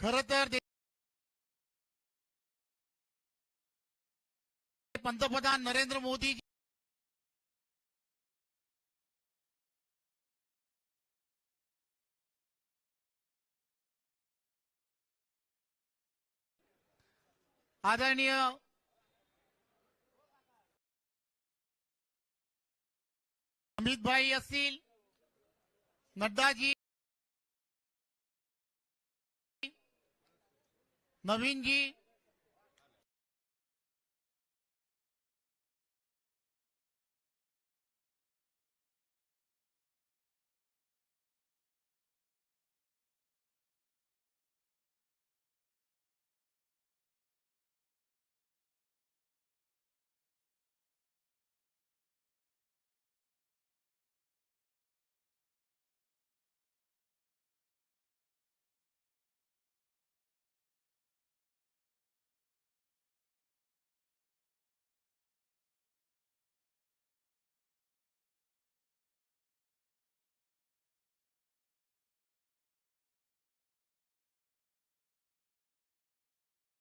खर तर पंतप्रधान नरेंद्र मोदी आदरणीय अमित भाई असतील नड्डाजी नवीनजी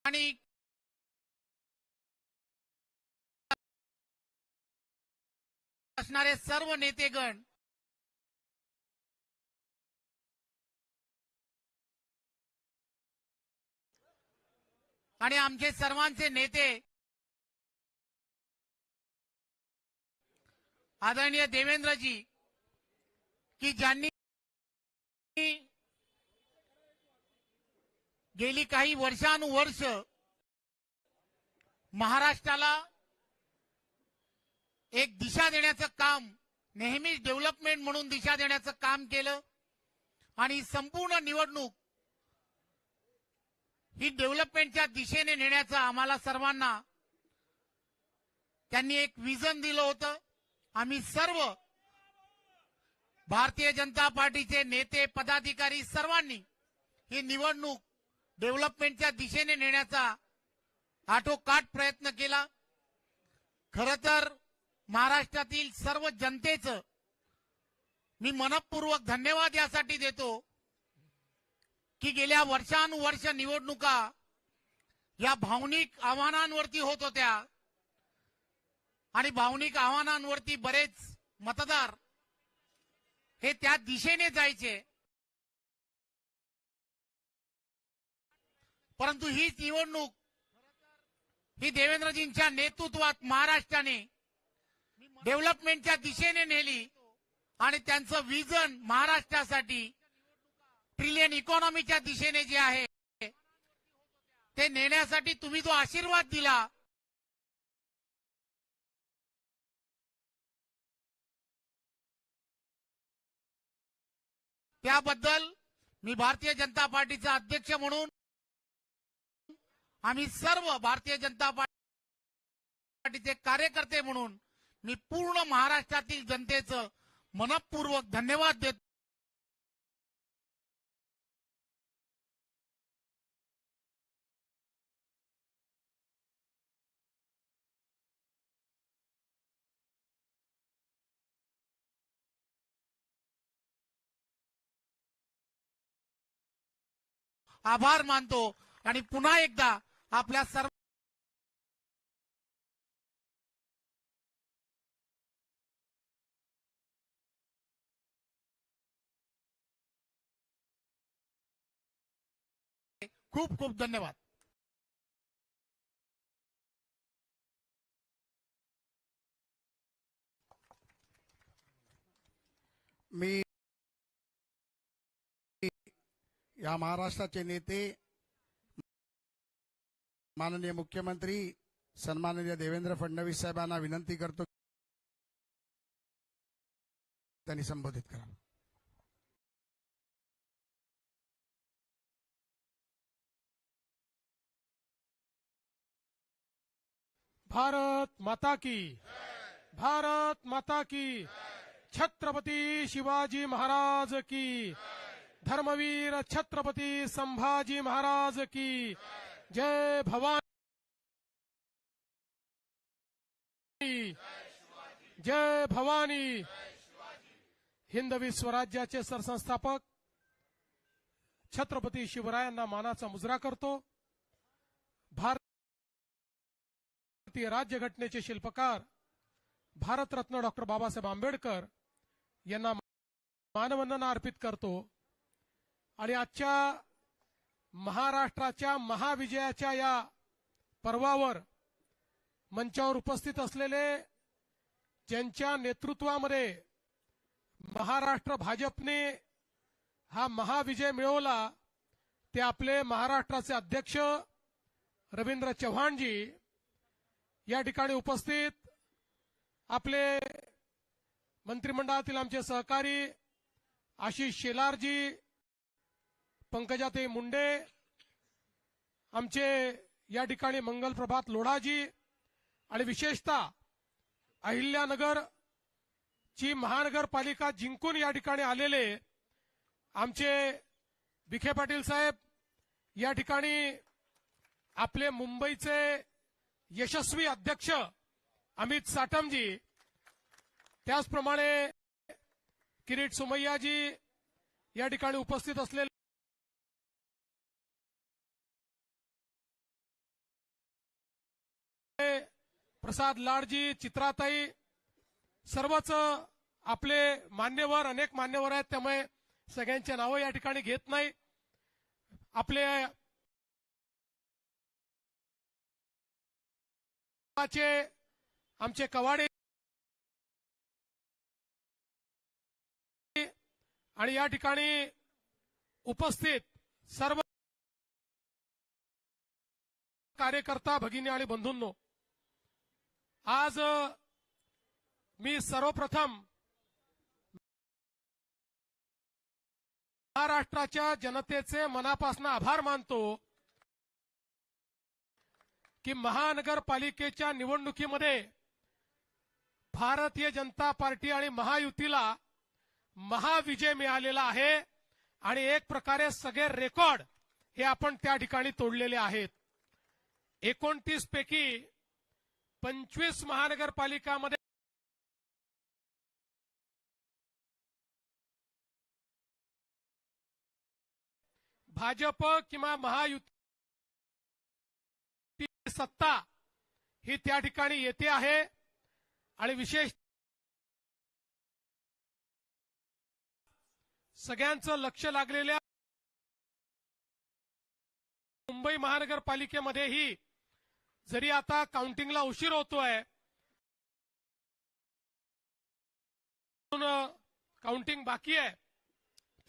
आणि असणारे सर्व नेतेगण आणि आमचे सर्वांचे नेते आदरणीय देवेंद्रजी की ज्यांनी गेली काही वर्षानुवर्ष महाराष्ट्राला एक दिशा देण्याचं काम नेहमीच डेव्हलपमेंट म्हणून दिशा देण्याचं काम केलं आणि संपूर्ण निवडणूक ही डेव्हलपमेंटच्या दिशेने नेण्याचं आम्हाला सर्वांना त्यांनी एक विजन दिलं होतं. आम्ही सर्व भारतीय जनता पार्टीचे नेते पदाधिकारी सर्वांनी ही निवडणूक डेव्हलपमेंटच्या दिशेने नेण्याचा आटोकाट प्रयत्न केला. खर तर महाराष्ट्रातील सर्व जनतेचं मी मनपूर्वक धन्यवाद यासाठी देतो की गेल्या वर्षानुवर्ष निवडणुका या भावनिक आव्हानांवरती होत होत्या. आणि भावनिक आव्हानांवरती बरेच मतदार हे त्या दिशेने जायचे. परंतु हीच निवडणूक ही देवेंद्रजींच्या नेतृत्वात महाराष्ट्राने डेव्हलपमेंटच्या दिशेने नेली आणि त्यांचं विजन महाराष्ट्रासाठी ट्रिलियन इकॉनॉमीच्या दिशेने जे आहे ते नेण्यासाठी तुम्ही जो आशीर्वाद दिला त्याबद्दल मी भारतीय जनता पार्टीचा अध्यक्ष म्हणून आम्ही सर्व भारतीय जनता पार्टीचे कार्यकर्ते म्हणून मी पूर्ण महाराष्ट्रातील जनतेचं मनपूर्वक धन्यवाद देतो. आभार मानतो आणि पुन्हा एकदा आपल्या सर्व खूप खूप धन्यवाद. मी या महाराष्ट्राचे नेते माननीय मुख्यमंत्री सन्माननीय देवेंद्र फडणवीस साहेबांना विनंती करतो त्यांनी संबोधित करा. भारत माता की भारत माता की छत्रपती शिवाजी महाराज की धर्मवीर छत्रपती संभाजी महाराज की जय भवानी। जय भवानी। हिंदवी स्वराज्याचे सरसंस्थापक छत्रपती शिवरायांना मानाचा मुजरा करतो. भारतीय राज्यघटनेचे शिल्पकार भारतरत्न डॉक्टर बाबासाहेब आंबेडकर यांना मानवंदना अर्पित करतो. आणि आजच्या महाराष्ट्राच्या महाविजयाच्या या पर्वावर मंचावर उपस्थित असलेले ज्यांच्या नेतृत्वामध्ये महाराष्ट्र भाजपने हा महाविजय मिळवला ते आपले महाराष्ट्राचे अध्यक्ष रवींद्र चव्हाणजी या ठिकाणी उपस्थित आपले मंत्रिमंडळातील आमचे सहकारी आशिष शेलारजी पंकजाताई मुंडे आमचे या ठिकाणी मंगल प्रभात लोढाजी आणि विशेषतः अहिल्यानगर ची महानगरपालिका जिंकून या ठिकाणी आलेले आमचे विखे पाटील साहेब या ठिकाणी आपले मुंबईचे यशस्वी अध्यक्ष अमित साटमजी त्याचप्रमाणे किरीट सुमय्याजी या ठिकाणी उपस्थित असलेले प्रसाद लाडजी चित्राताई सर्वच आपले मान्यवर अनेक मान्यवर आहेत त्यामुळे सगळ्यांचे नावं या ठिकाणी घेत नाही. आपले आमचे कवाडे आणि या ठिकाणी उपस्थित सर्व कार्यकर्ता भगिनी आणि बंधूंनो आज मी सर्वप्रथम महाराष्ट्राच्या जनतेचे मनापासून आभार मानतो की महानगरपालिकेच्या निवडणुकीमध्ये भारतीय जनता पार्टी आणि महायुतीला महाविजय मिळालेला आहे आणि एक प्रकारे सगळे रेकॉर्ड हे आपण त्या ठिकाणी तोडलेले आहेत. एकोणतीस पैकी पंचवीस महानगरपालिकामध्ये भाजप किंवा महायुती सत्ता ही त्या ठिकाणी येते आहे आणि विशेष सगळ्यांचं लक्ष लागलेल्या मुंबई महानगरपालिकेमध्येही जरी आता काउंटिंगला उशीर होतोय काउंटिंग बाकी आहे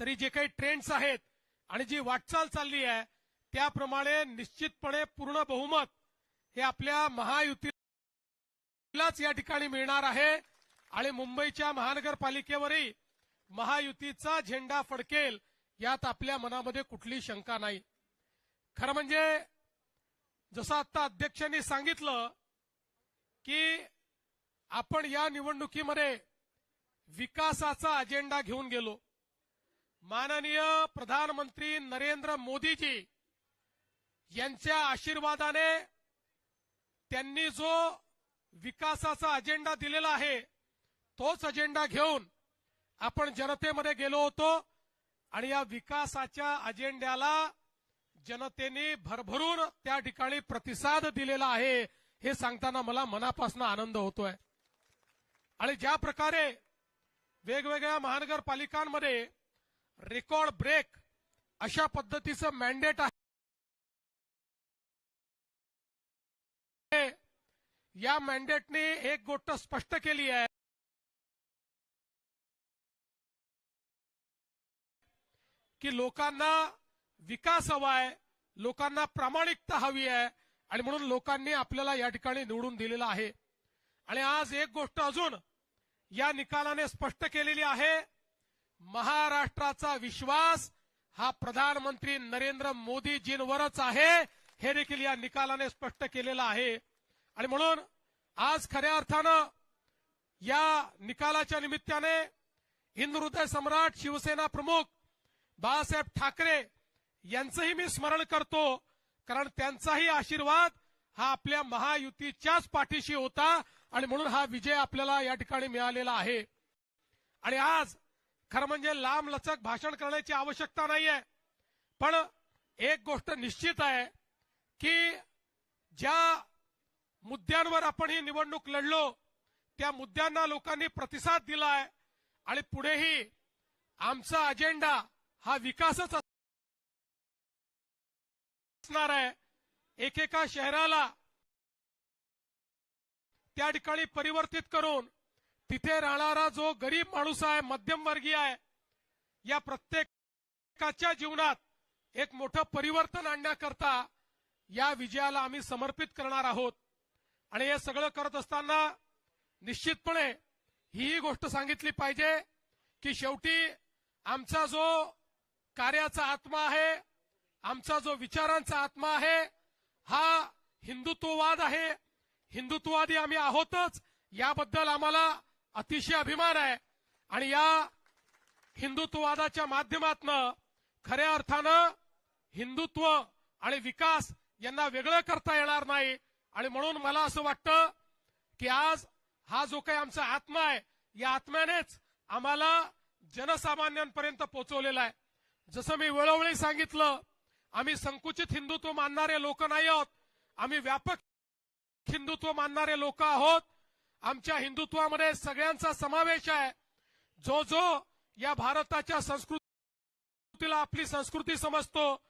तरी जे काही ट्रेंड्स आहेत आणि जी वाटचाल चालली आहे त्याप्रमाणे निश्चितपणे पूर्ण बहुमत हे आपल्या महायुतीलाच या ठिकाणी मिळणार आहे आणि मुंबईच्या महानगरपालिकेवरही महायुतीचा झेंडा फडकेल यात आपल्या मनामध्ये कुठली शंका नाही. खरं म्हणजे जसं आता अध्यक्षांनी सांगितलं की आपण या निवडणुकीमध्ये विकासाचा अजेंडा घेऊन गेलो. माननीय प्रधानमंत्री नरेंद्र मोदीजी यांच्या आशीर्वादाने त्यांनी जो विकासाचा अजेंडा दिलेला आहे तोच अजेंडा घेऊन आपण जनतेमध्ये गेलो होतो आणि या विकासाच्या अजेंड्याला जनतेने भरभरून त्या ठिकाणी प्रतिसाद दिलेला आहे हे सांगताना मला मनापासून आनंद होतोय. आणि ज्या प्रकारे वेगवेगळ्या महानगरपालिकांमध्ये रेकॉर्ड ब्रेक अशा पद्धतीचं मॅन्डेट आहे या मॅन्डेटने एक गोष्ट स्पष्ट केली आहे. की लोकांना विकास हवाय लोकांना प्रामाणिकता हवी आहे आणि म्हणून लोकांनी आपल्याला या ठिकाणी निवडून दिलेलं आहे. आणि आज एक गोष्ट अजून या निकालाने स्पष्ट केलेली आहे. महाराष्ट्राचा विश्वास हा प्रधानमंत्री नरेंद्र मोदीजींवरच आहे हे देखील या निकालाने स्पष्ट केलेलं आहे. आणि म्हणून आज खऱ्या अर्थानं या निकालाच्या निमित्ताने हिंद हृदय सम्राट शिवसेना प्रमुख बाळासाहेब ठाकरे यांचंही मी स्मरण करतो कारण त्यांचाही आशीर्वाद हा आपल्या महायुतीच्याच पाठीशी होता आणि म्हणून हा विजय आपल्याला या ठिकाणी मिळालेला आहे. आणि आज खरं म्हणजे लांब लचक भाषण करण्याची आवश्यकता नाहीये पण एक गोष्ट निश्चित आहे की ज्या मुद्द्यांवर आपण ही निवडणूक लढलो त्या मुद्द्यांना लोकांनी प्रतिसाद दिलाय आणि पुढेही आमचा अजेंडा हा विकासच असणार आहे. एकेका शहराला त्या ठिकाणी परिवर्तित करून तिथे राहणारा जो गरीब माणूस आहे मध्यमवर्गीय आहे या प्रत्येकाच्या जीवनात एक मोठं परिवर्तन आणण्याकरता या विजयाला आम्ही समर्पित करणार आहोत. आणि हे सगळं करत असताना निश्चितपणे ही गोष्ट सांगितली पाहिजे की शेवटी आमचा जो कार्याचा आत्मा आहे आमचा जो विचारांचा आत्मा आहे हा हिंदुत्ववाद आहे. हिंदुत्ववादी आम्ही आहोतच याबद्दल आम्हाला अतिशय अभिमान आहे. आणि या हिंदुत्ववादाच्या माध्यमातनं खऱ्या अर्थानं हिंदुत्व आणि विकास यांना वेगळं करता येणार नाही. आणि म्हणून मला असं वाटतं की आज हा जो काही आमचा आत्मा आहे या आत्म्यानेच आम्हाला जनसामान्यांपर्यंत पोहोचवलेला आहे. जसं मी वेळोवेळी सांगितलं आम्ही संकुचित हिंदुत्व मानणारे लोक नाही आहोत आम्ही व्यापक हिंदुत्व मानणारे लोक आहोत. आमच्या हिंदुत्वामध्ये सगळ्यांचा समावेश आहे. जो जो या भारताच्या संस्कृतीला आपली संस्कृती समजतो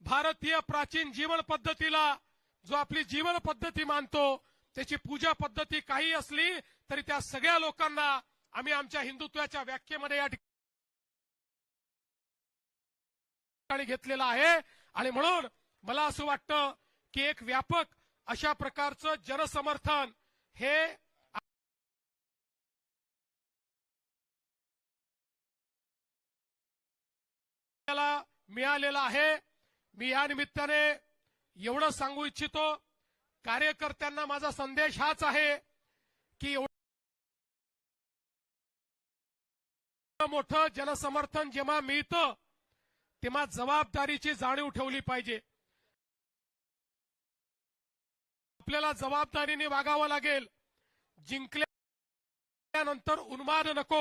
भारतीय प्राचीन जीवन पद्धतीला जो आपली जीवन पद्धती मानतो त्याची पूजा पद्धती काही असली तरी त्या सगळ्या लोकांना आम्ही आमच्या हिंदुत्वाच्या व्याख्येमध्ये या ठिकाणी घेतलेला आहे. आणि म्हणून मला असं वाटतं की एक व्यापक अशा प्रकारचं जनसमर्थन हे मिळालेलं आहे. मी या निमित्ताने एवढं सांगू इच्छितो कार्यकर्त्यांना माझा संदेश हाच आहे की एवढं मोठं जनसमर्थन जेव्हा मिळतं तेव्हा जबाबदारीची जाणीव ठेवली पाहिजे. आपल्याला जबाबदारीने वागावं लागेल. जिंकल्यानंतर उन्माद नको.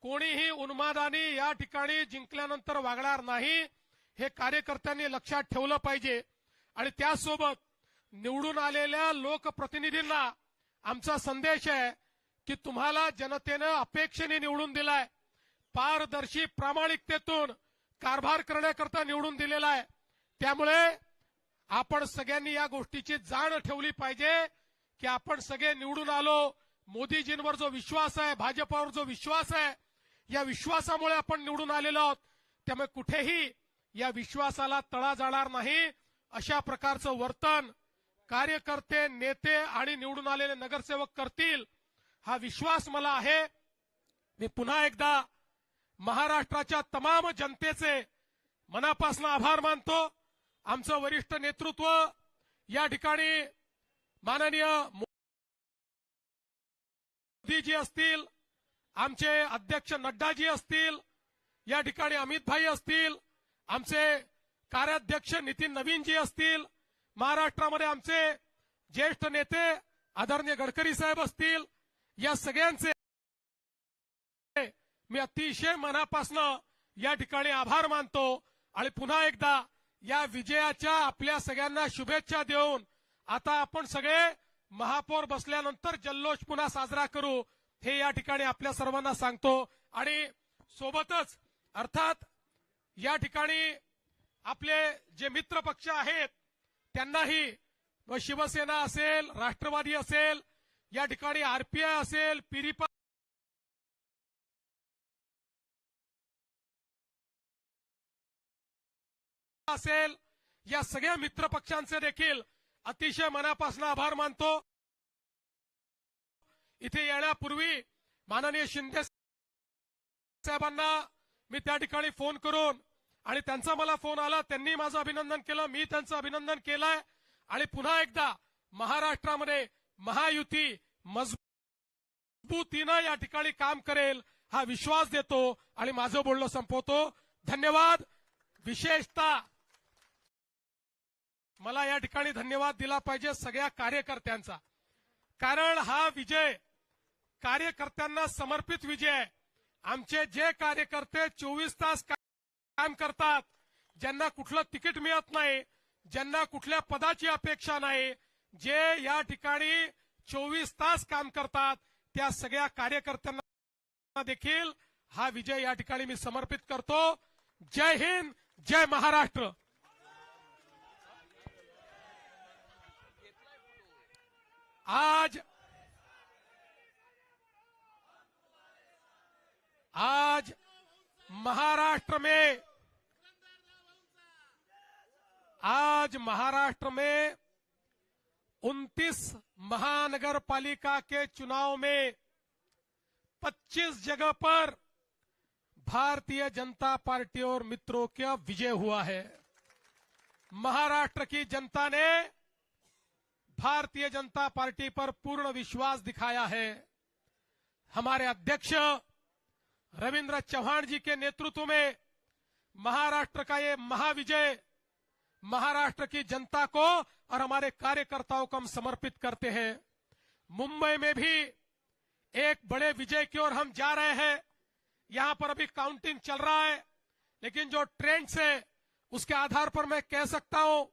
कोणीही उन्मादाने या ठिकाणी जिंकल्यानंतर वागणार नाही हे कार्यकर्त्यांनी लक्षात ठेवलं पाहिजे. आणि त्यासोबत निवडून आलेल्या लोकप्रतिनिधींना आमचा संदेश आहे की तुम्हाला जनतेनं अपेक्षेने निवडून दिलाय. पारदर्शी प्रामाणिकतेतून कारभार करण्याकरता निवडून दिलेला आहे. त्यामुळे आपण सगळ्यांनी या गोष्टीची जाण ठेवली पाहिजे की आपण सगळे निवडून आलो. मोदीजींवर जो विश्वास आहे भाजपावर जो विश्वास आहे या विश्वासामुळे आपण निवडून आलेलो आहोत. त्यामुळे कुठेही या विश्वासाला तळा जाणार नाही. अशा प्रकारचं वर्तन कार्यकर्ते नेते आणि निवडून आलेले नगरसेवक करतील हा विश्वास मला आहे. मी पुन्हा एकदा महाराष्ट्राच्या तमाम जनतेचे मनापासून आभार मानतो. आमचं वरिष्ठ नेतृत्व या ठिकाणी माननीय मोदीजी असतील आमचे अध्यक्ष नड्डाजी असतील या ठिकाणी अमित भाई असतील आमचे कार्याध्यक्ष नितीन नवीनजी असतील महाराष्ट्रामध्ये आमचे ज्येष्ठ नेते आदरणीय गडकरी साहेब असतील या सगळ्यांचे मी अतिशय मनापासनं या ठिकाणी आभार मानतो आणि पुन्हा एकदा या विजयाच्या आपल्या सगळ्यांना शुभेच्छा देऊन आता आपण सगळे महापौर बसल्यानंतर जल्लोष पुन्हा साजरा करू हे या ठिकाणी आपल्या सर्वांना सांगतो. आणि सोबतच अर्थात या ठिकाणी आपले जे मित्र पक्ष आहेत त्यांनाही व शिवसेना असेल राष्ट्रवादी असेल या ठिकाणी आरपीआय असेल पिरिपा असेल या सगळ्या मित्र पक्षांचे देखील अतिशय मनापासून आभार मानतो. इथे येण्यापूर्वी माननीय शिंदे साहेबांना मी त्या ठिकाणी फोन करून आणि त्यांचा मला फोन आला त्यांनी माझं अभिनंदन केलं मी त्यांचं अभिनंदन केलंय. आणि पुन्हा एकदा महाराष्ट्रामध्ये महायुती मजबूतीनं या ठिकाणी काम करेल हा विश्वास देतो आणि माझं बोलणं संपवतो. धन्यवाद. विशेषतः मला या ठिकाणी धन्यवाद दिला पाहिजे सगळ्या कार्यकर्त्यांचा. कारण हा विजय कार्यकर्त्यांना समर्पित विजय आहे. आमचे जे कार्यकर्ते चोवीस तास काम करतात ज्यांना कुठलं तिकीट मिळत नाही ज्यांना कुठल्या पदाची अपेक्षा नाही जे या ठिकाणी चोवीस तास काम करतात त्या सगळ्या कार्यकर्त्यांना देखील हा विजय या ठिकाणी मी समर्पित करतो. जय हिंद जय महाराष्ट्र. आज आज महाराष्ट्र में, आज महाराष्ट्र में 29 महानगर पालिका के चुनाव में 25 जगह पर भारतीय जनता पार्टी और मित्रों का विजय हुआ है। महाराष्ट्र की जनता ने भारतीय जनता पार्टी पर पूर्ण विश्वास दिखाया है। हमारे अध्यक्ष रविंद्र चौहान जी के नेतृत्व में महाराष्ट्र का ये महाविजय, महाराष्ट्र की जनता को और हमारे कार्यकर्ताओं को हम समर्पित करते हैं। मुंबई में भी एक बड़े विजय की ओर हम जा रहे हैं। यहाँ पर अभी काउंटिंग चल रहा है, लेकिन जो ट्रेंड्स है, उसके आधार पर मैं कह सकता हूँ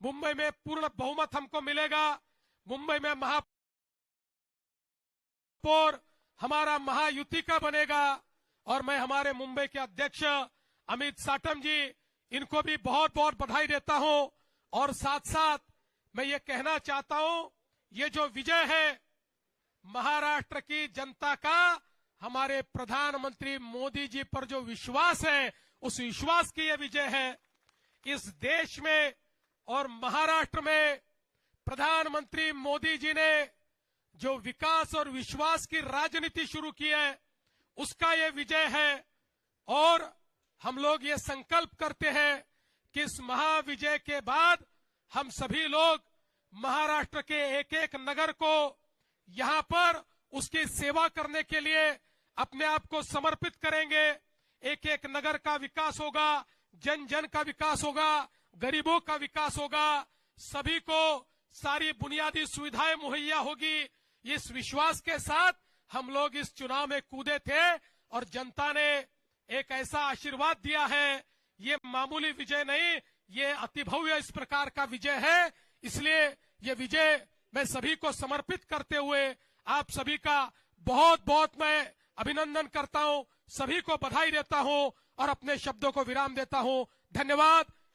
मुंबई में पूर्ण बहुमत हमको मिलेगा। मुंबई में महापौर हमारा महायुति का बनेगा और मैं हमारे मुंबई के अध्यक्ष अमित साटम जी, इनको भी बहुत बहुत बधाई देता हूँ। और साथ साथ मैं ये कहना चाहता हूँ, ये जो विजय है, महाराष्ट्र की जनता का, हमारे प्रधानमंत्री मोदी जी पर जो विश्वास है, उस विश्वास की यह विजय है। इस देश में और महाराष्ट्र में प्रधानमंत्री मोदी जी ने जो विकास और विश्वास की राजनीति शुरू की है, उसका ये विजय है। और हम लोग ये संकल्प करते हैं कि इस महाविजय के बाद हम सभी लोग महाराष्ट्र के एक एक नगर को यहाँ पर उसकी सेवा करने के लिए अपने आप को समर्पित करेंगे। एक एक नगर का विकास होगा जन जन का विकास होगा गरीबों का विकास होगा, सभी को सारी बुनियादी सुविधाएँ मुहैया होगी। इस विश्वास के साथ हम लोग इस चुनाव में कूदे थे और जनता ने एक ऐसा आशीर्वाद दिया है। ये मामूली विजय नहीं, ये अतिभव्य इस प्रकार का विजय है। इसलिए ये विजय मैं सभी को समर्पित करते हुए आप सभी का बहुत बहुत मैं अभिनंदन करता हूँ, सभी को बधाई देता हूँ और अपने शब्दों को विराम देता हूँ। धन्यवाद।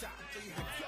炸，这一喊。